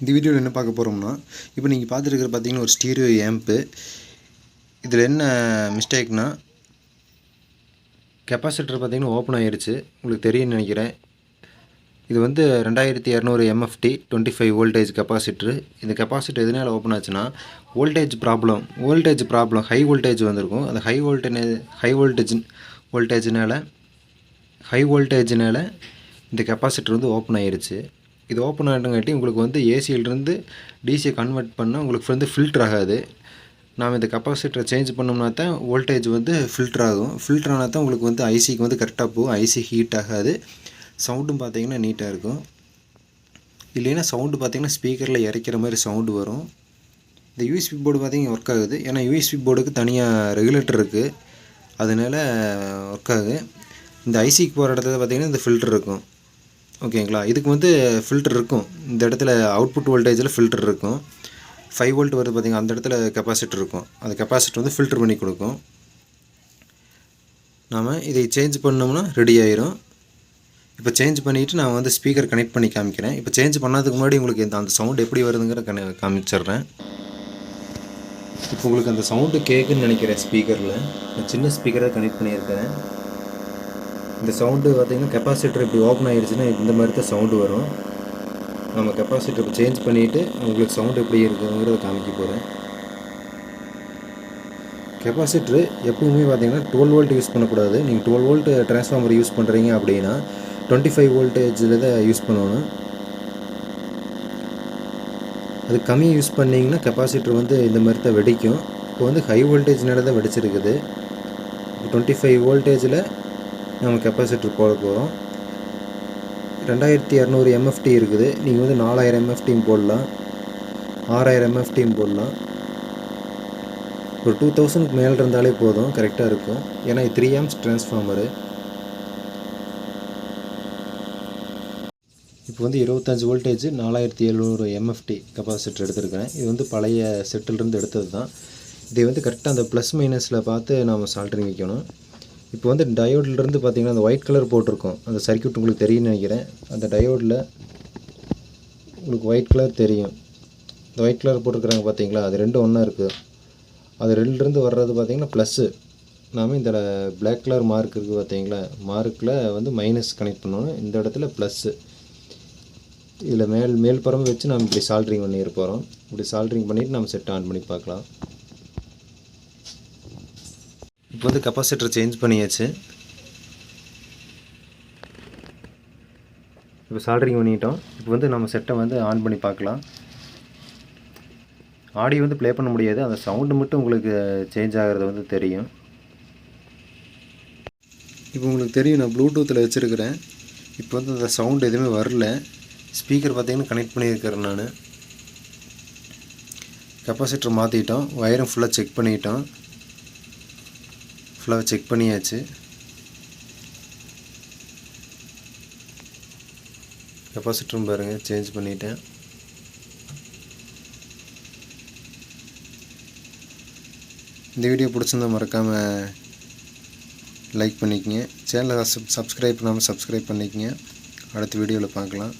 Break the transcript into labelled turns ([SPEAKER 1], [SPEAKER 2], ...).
[SPEAKER 1] இந்த வீடியோவில் என்ன பார்க்க போகிறோம்னா இப்போ நீங்கள் பார்த்துருக்கிற பார்த்தீங்கன்னா ஒரு ஸ்டீரியோ ஏம்ப்பு இதில் என்ன மிஸ்டேக்னா கெப்பாசிட்டர் பார்த்தீங்கன்னா ஓப்பன் ஆகிருச்சு உங்களுக்கு தெரியும்னு நினைக்கிறேன். இது வந்து ரெண்டாயிரத்தி இரநூறு MFD twenty five voltage capacitor. இந்த கெப்பாசிட்டர் எதனால் ஓப்பன் ஆச்சுன்னா voltage problem voltage problem high voltage வந்திருக்கும். அந்த ஹை வோல்டேஜ் ஹை வோல்டேஜ் வோல்டேஜினால் ஹை வோல்டேஜினால் இந்த கெப்பாசிட்டர் வந்து ஓப்பன் ஆகிருச்சு இது ஓப்பன் ஆகிட்டங்காட்டி உங்களுக்கு வந்து ஏசியிலிருந்து டிசியை கன்வெர்ட் பண்ணால் உங்களுக்கு வந்து ஃபில்டர் ஆகாது. நாம் இந்த கெப்பாசிட்டரை சேஞ்ச் பண்ணோம்னா தான் வோல்டேஜ் வந்து ஃபில்டர் ஆகும். ஃபில்டர் ஆனால் தான் உங்களுக்கு வந்து ஐசிக்கு வந்து கரெக்டாக போகும். ஐசி ஹீட் ஆகாது. சவுண்டும் பார்த்தீங்கன்னா நீட்டாக இருக்கும். இல்லைன்னா சவுண்டு பார்த்தீங்கன்னா ஸ்பீக்கரில் இறைக்கிற மாதிரி சவுண்டு வரும். இந்த யூஎஸ்பி போர்டு பார்த்தீங்கன்னா ஒர்க் ஆகுது. ஏன்னா யூஎஸ்பி போர்டுக்கு தனியாக ரெகுலேட்டர் இருக்குது அதனால் ஒர்க் ஆகுது. இந்த ஐசிக்கு போகிற இடத்துல பார்த்தீங்கன்னா இந்த ஃபில்டர் இருக்கும். ஓகேங்களா? இதுக்கு வந்து ஃபில்டர் இருக்கும். இந்த இடத்துல அவுட்புட் வோல்டேஜில் ஃபில்டர் இருக்கும். ஃபைவ் வோல்ட் வருது பார்த்திங்கன்னா அந்த இடத்துல கெப்பாசிட்டர் இருக்கும். அந்த கெப்பாசிட்டர் வந்து ஃபில்டர் பண்ணி கொடுக்கும். நாம் இதை சேஞ்ச் பண்ணோம்னா ரெடி ஆயிரும். இப்போ சேஞ்ச் பண்ணிவிட்டு நான் வந்து ஸ்பீக்கர் கனெக்ட் பண்ணி காமிக்கிறேன். இப்போ சேஞ்ச் பண்ணதுக்கு முன்னாடி உங்களுக்கு இந்த அந்த சவுண்ட் எப்படி வருதுங்கிற கன காமிச்சிடுறேன். இப்போ உங்களுக்கு அந்த சவுண்டு கேட்குன்னு நினைக்கிறேன் ஸ்பீக்கரில் நான் சின்ன ஸ்பீக்கரை கனெக்ட் பண்ணியிருக்கேன். இந்த சவுண்டு பார்த்திங்கன்னா கெப்பாசிட்டர் இப்படி ஓப்பன் ஆகிடுச்சுன்னா இந்த மாதிரி தான் சவுண்டு வரும். நம்ம கெப்பாசிட்டர் சேஞ்ச் பண்ணிவிட்டு உங்களுக்கு சவுண்டு எப்படி இருக்குங்கிறத காமிக்க போகிறேன் கெப்பாசிட்டரு எப்பவுமே பார்த்தீங்கன்னா டுவெல் வோல்ட் யூஸ் பண்ணக்கூடாது. நீங்கள் டுவெல் வோல்ட் ட்ரான்ஸ்ஃபார்மர் யூஸ் பண்ணுறீங்க அப்படின்னா டுவெண்ட்டி ஃபைவ் வோல்டேஜில் தான் யூஸ் பண்ணணும். அது கம்மி யூஸ் பண்ணிங்கன்னா கெப்பாசிட்டர் வந்து இந்த மாதிரி தான் வெடிக்கும். இப்போ வந்து ஹை வோல்டேஜ்னால தான் வெடிச்சிருக்குது. டுவெண்ட்டி ஃபைவ் வோல்டேஜில் நம்ம கெப்பாசிட்டர் போட போகிறோம் ரெண்டாயிரத்தி இரநூறு எம்எஃப்டி இருக்குது. நீங்கள் வந்து நாலாயிரம் எம்எஃப்டியும் போடலாம். ஆறாயிரம் எம்எஃப்டியும் போடலாம். ஒரு டூ தௌசண்ட்க்கு மேலே இருந்தாலே போதும். கரெக்டாக இருக்கும். ஏன்னா இது த்ரீ ஆம்ஸ் ட்ரான்ஸ்ஃபார்மரு இப்போ வந்து இருபத்தஞ்சி வோல்டேஜ் நாலாயிரத்தி எழுநூறு எம்எஃப்டி கெப்பாசிட்டர் எடுத்திருக்கிறேன். இது வந்து பழைய செட்டிலிருந்து எடுத்தது தான் இதை வந்து கரெக்டாக அந்த ப்ளஸ் மைனஸில் பார்த்து நாம் சால்ட்ரிங் வைக்கணும். இப்போ வந்து டயோட்லேருந்து பார்த்தீங்கன்னா அந்த ஒயிட் கலர் போட்டிருக்கோம். அந்த சர்க்கியூட் உங்களுக்கு தெரியும்னு நினைக்கிறேன். அந்த டயோடில் உங்களுக்கு ஒயிட் கலர் தெரியும். இந்த ஒயிட் கலர் போட்டிருக்கிறாங்க பார்த்தீங்களா? அது ரெண்டும் ஒன்றா இருக்குது அது ரெண்டுலேருந்து வர்றது பார்த்தீங்கன்னா ப்ளஸ்ஸு நாம் இந்த பிளாக் கலர் மார்க் இருக்குது பார்த்தீங்களா? மார்க்கில் வந்து மைனஸ் கனெக்ட் பண்ணணும் இந்த இடத்துல ப்ளஸ்ஸு இதில் மேல் மேல் வச்சு நம்ம இப்படி சால்ட்ரிங் பண்ணியிருப்போம் போகிறோம் இப்படி சால்ட்ரிங் பண்ணிவிட்டு நம்ம செட் ஆன் பண்ணி பார்க்கலாம். இப்போ வந்து கெப்பாசிட்டர் சேஞ்ச் பண்ணியாச்சு. இப்போ சால்ட்ரிங் பண்ணிட்டோம். இப்போ வந்து நம்ம செட்டை வந்து ஆன் பண்ணி பார்க்கலாம். ஆடியோ வந்து ப்ளே பண்ண முடியாது. அந்த சவுண்டு மட்டும் உங்களுக்கு சேஞ்ச் ஆகிறது வந்து தெரியும். இப்போ உங்களுக்கு தெரியும் நான் ப்ளூடூத்தில் வச்சுருக்கிறேன். இப்போ வந்து அந்த சவுண்டு எதுவுமே வரல. ஸ்பீக்கர் பார்த்திங்கன்னா கனெக்ட் பண்ணியிருக்கிறேன் நான். கெப்பாசிட்டர் மாற்றிட்டோம் ஒயரும் ஃபுல்லாக செக் பண்ணிட்டோம். ஃபுல்லாக செக் பண்ணியாச்சு. கெப்பாசிட்டரும் பாருங்கள் சேஞ்ச் பண்ணிட்டேன். இந்த வீடியோ பிடிச்சிருந்தா மறக்காமல் லைக் பண்ணிக்கங்க. சேனலை சப் சப்ஸ்கிரைப் பண்ணாமல் சப்ஸ்கிரைப் பண்ணிக்கங்க. அடுத்த வீடியோவில் பார்க்கலாம்.